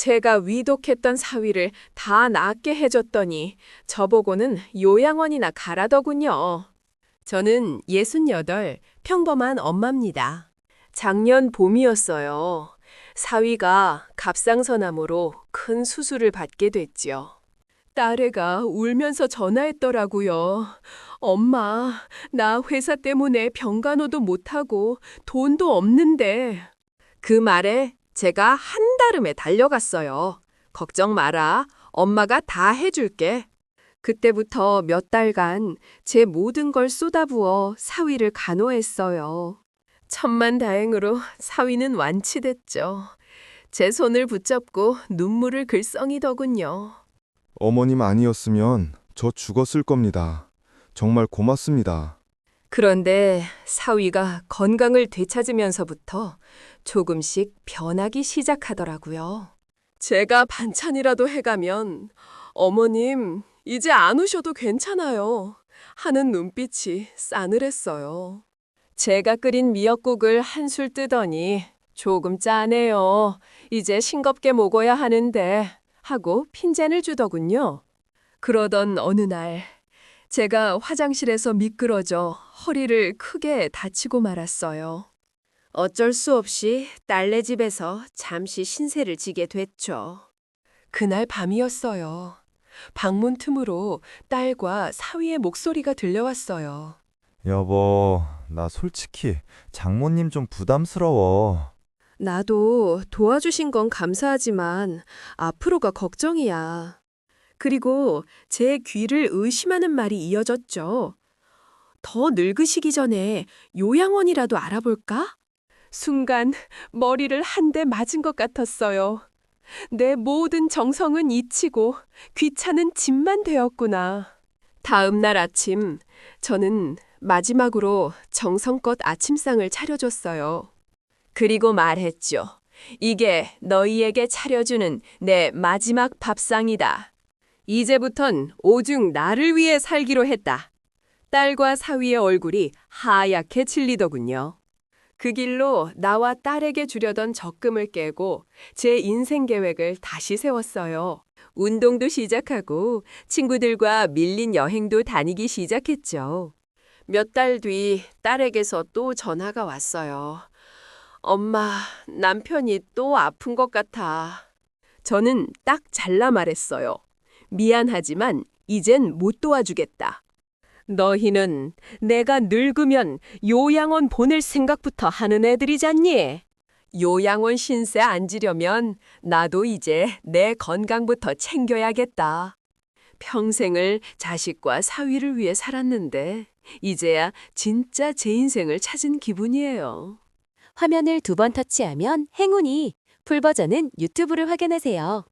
제가 위독했던 사위를 다 낫게 해줬더니 저보고는 요양원이나 가라더군요. 저는 68 평범한 엄마입니다. 작년 봄이었어요. 사위가 갑상선암으로 큰 수술을 받게 됐죠. 딸애가 울면서 전화했더라고요. 엄마, 나 회사 때문에 병간호도 못하고 돈도 없는데. 그 말에 제가 한달음에 달려갔어요. 걱정 마라. 엄마가 다 해줄게. 그때부터 몇 달간 제 모든 걸 쏟아부어 사위를 간호했어요. 천만 다행으로 사위는 완치됐죠. 제 손을 붙잡고 눈물을 글썽이더군요. 어머님 아니었으면 저 죽었을 겁니다. 정말 고맙습니다. 그런데 사위가 건강을 되찾으면서부터 조금씩 변하기 시작하더라고요. 제가 반찬이라도 해가면 어머님 이제 안 오셔도 괜찮아요 하는 눈빛이 싸늘했어요. 제가 끓인 미역국을 한술 뜨더니 조금 짜네요. 이제 싱겁게 먹어야 하는데 하고 핀잔을 주더군요. 그러던 어느 날 제가 화장실에서 미끄러져 허리를 크게 다치고 말았어요. 어쩔 수 없이 딸네 집에서 잠시 신세를 지게 됐죠. 그날 밤이었어요. 방문 틈으로 딸과 사위의 목소리가 들려왔어요. 여보, 나 솔직히 장모님 좀 부담스러워. 나도 도와주신 건 감사하지만 앞으로가 걱정이야. 그리고 제 귀를 의심하는 말이 이어졌죠. 더 늙으시기 전에 요양원이라도 알아볼까? 순간 머리를 한 대 맞은 것 같았어요. 내 모든 정성은 잊히고 귀찮은 짐만 되었구나. 다음 날 아침, 저는 마지막으로 정성껏 아침상을 차려줬어요. 그리고 말했죠. 이게 너희에게 차려주는 내 마지막 밥상이다. 이제부턴 오직 나를 위해 살기로 했다. 딸과 사위의 얼굴이 하얗게 질리더군요. 그 길로 나와 딸에게 주려던 적금을 깨고 제 인생 계획을 다시 세웠어요. 운동도 시작하고 친구들과 밀린 여행도 다니기 시작했죠. 몇 달 뒤 딸에게서 또 전화가 왔어요. 엄마, 남편이 또 아픈 것 같아. 저는 딱 잘라 말했어요. 미안하지만 이젠 못 도와주겠다. 너희는 내가 늙으면 요양원 보낼 생각부터 하는 애들이잖니. 요양원 신세 앉으려면 나도 이제 내 건강부터 챙겨야겠다. 평생을 자식과 사위를 위해 살았는데 이제야 진짜 제 인생을 찾은 기분이에요. 화면을 두 번 터치하면 행운이 풀 버전은 유튜브를 확인하세요.